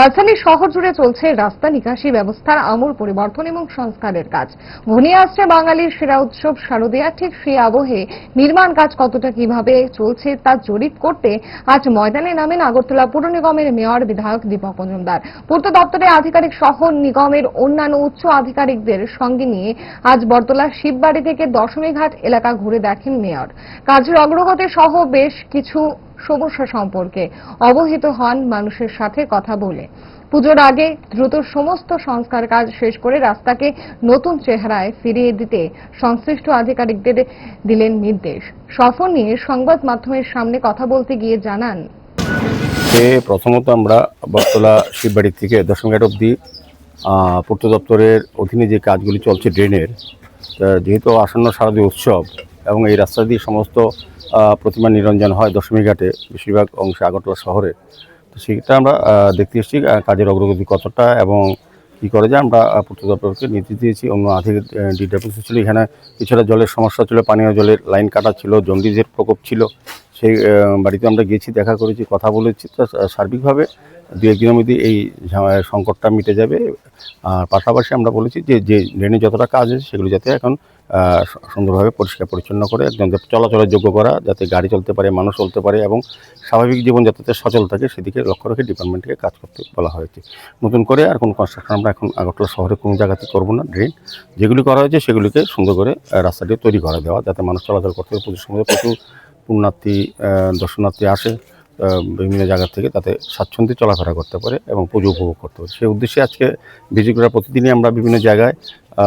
রাজধানী শহর জুড়ে চলছে রাস্তা নিকাশি ব্যবস্থার আমূল পরিবর্তন এবং সংস্কারের কাজ। ঘনিয়ে আসছে বাঙালির সেরা উৎসব শারদীয়া ঠিক সেই আবহে নির্মাণ কাজ কতটা কীভাবে চলছে তা জরিপ করতে আজ ময়দানে নামেন আগরতলা পুর নিগমের মেয়র বিধায়ক দীপক মজুমদার। পূর্ত দপ্তরের আধিকারিক সহ নিগমের অন্যান্য উচ্চ আধিকারিকদের সঙ্গে নিয়ে আজ বরতলা শিববাড়ি থেকে দশমীঘাট এলাকা ঘুরে দেখেন মেয়র। কাজের অগ্রগতি সহ বেশ কিছু সমস্যা সম্পর্কে অবহিত হন মানুষের সাথে কথা বলে। পুজোর আগে দ্রুত সমস্ত সংস্কার কাজ শেষ করে রাস্তাকে নতুন চেহারায় ফিরিয়ে দিতে সংশ্লিষ্ট আধিকারিকদের দিলেন নির্দেশ। সফর নিয়ে সংবাদ মাধ্যমের সামনে কথা বলতে গিয়ে জানান প্রথমত আমরা বটতলা শিববাড়ি থেকে দশমঘাট অবধি আহ, পূর্ত দপ্তরের অধীনে যে কাজগুলি চলছে ড্রেনের যেহেতু আসন্ন শারদীয় উৎসব এবং এই রাস্তা দিয়ে সমস্ত প্রতিমা নিরঞ্জন হয় দশমী ঘাটে, বেশিরভাগ অংশে আগরতলা শহরে। তো সেটা আমরা দেখতে এসেছি কাজের অগ্রগতি কতটা এবং কী করে যে আমরা পূর্ত দপ্তরকে নির্দেশ দিয়েছি। অন্য আধিকারিক ডিডাব্লিউসি ছিল, এখানে কিছুটা জলের সমস্যা ছিল, পানীয় জলের লাইন কাটা ছিল জন্ডিজের প্রকোপ ছিল। সেই বাড়িতে আমরা গেছি, দেখা করেছি, কথা বলেছি। তো সার্বিকভাবে দু একদিনের মধ্যে এই সংকটটা মিটে যাবে। আর পাশাপাশি আমরা বলেছি যে যে ড্রেনে যতটা কাজ আছে, সেগুলো যাতে এখন সুন্দরভাবে পরিষ্কার পরিচ্ছন্ন করে একদম চলাচলের যোগ্য করা, যাতে গাড়ি চলতে পারে, মানুষ চলতে পারে এবং স্বাভাবিক জীবন যাতে সচল থাকে সেদিকে লক্ষ্য রেখে ডিপার্টমেন্টকে কাজ করতে বলা হয়েছে। নতুন করে আর কোনো কনস্ট্রাকশন আমরা এখন আগরতলা শহরে কোনো জায়গাতে করব না। ড্রেন যেগুলি করা হয়েছে সেগুলিকে সুন্দর করে রাস্তাটি তৈরি করা দেওয়া যাতে মানুষ চলাচল করতে পারে। পুজোর সময় প্রচুর পুণ্যার্থী দর্শনার্থী আসে বিভিন্ন জায়গা থেকে তাতে স্বাচ্ছন্দ্যে চলাফেরা করতে পারে এবং পুজো উপভোগ করতে পারে। সেই উদ্দেশ্যে আজকে ভিজিট প্রতিদিনই আমরা বিভিন্ন জায়গায়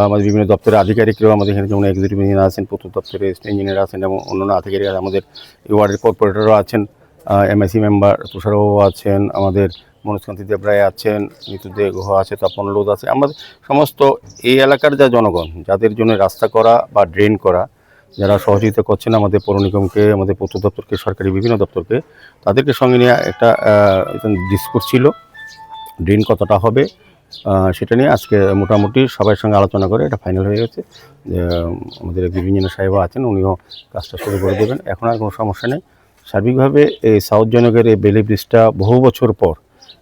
আমাদের বিভিন্ন দপ্তরের আধিকারিকরাও আমাদের এখানে যেমন এক্সিকিউটিভ ইঞ্জিনিয়ার আছেন প্রত্যেক দপ্তরে ইঞ্জিনিয়ার আছেন এবং অন্যান্য আধিকারিক আমাদের ওয়ার্ডের কর্পোরেটরও আছেন এমআইসি মেম্বার তুষারবাবু আছেন, আমাদের মনোজকান্তি দেব রায় আছেন নিতুদে গুহ আছে, তপন লোদ আছে, আমাদের সমস্ত এই এলাকার যা জনগণ, যাদের জন্য রাস্তা করা বা ড্রেন করা, যারা সহযোগিতা করছেন আমাদের পৌর নিগমকে, আমাদের পূর্ত দপ্তরকে, সরকারি বিভিন্ন দপ্তরকে, তাদেরকে সঙ্গে নিয়ে একটা ডিসপুট ছিল ড্রেন কতটা হবে সেটা নিয়ে আজকে মোটামুটি সবার সঙ্গে আলোচনা করে এটা ফাইনাল হয়ে গেছে। যে আমাদের ইঞ্জিনিয়ার সাহেব আছেন, উনিও কাজটা শুরু করে দেবেন। এখন আর কোনো সমস্যা নেই। সার্বিকভাবে এই সাউথ জনকের এই বেলি ব্রিজটা বহু বছর পর,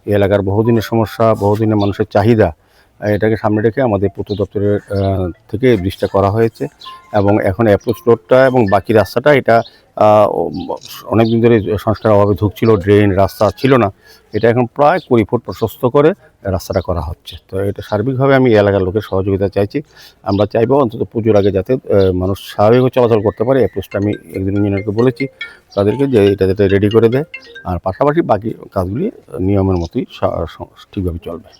এই এলাকার বহুদিনের সমস্যা, বহুদিনের মানুষের চাহিদা এটাকে সামনে রেখে আমাদের পূর্ত দপ্তরের থেকে ব্রিজটা করা হয়েছে এবং এখন অ্যাপ্রোচ রোডটা এবং বাকি রাস্তাটা এটা অনেক দিন ধরে সংস্কার অভাবে ঢুকছিল ড্রেন রাস্তা ছিল না। এটা এখন প্রায় কুড়ি ফুট প্রশস্ত করে রাস্তাটা করা হচ্ছে। তো এটা সার্বিকভাবে আমি এলাকার লোকের সহযোগিতা চাইছি। আমরা চাইব অন্তত পুজোর আগে যাতে মানুষ স্বাভাবিকভাবে চলাচল করতে পারে। অ্যাপ্রোচটা আমি একদিন ইঞ্জিনিয়ারকে বলেছি। তাদেরকে যে এটা যাতে রেডি করে দেয়। আর পাশাপাশি বাকি কাজগুলি নিয়মের মতোই ঠিকভাবে চলবে।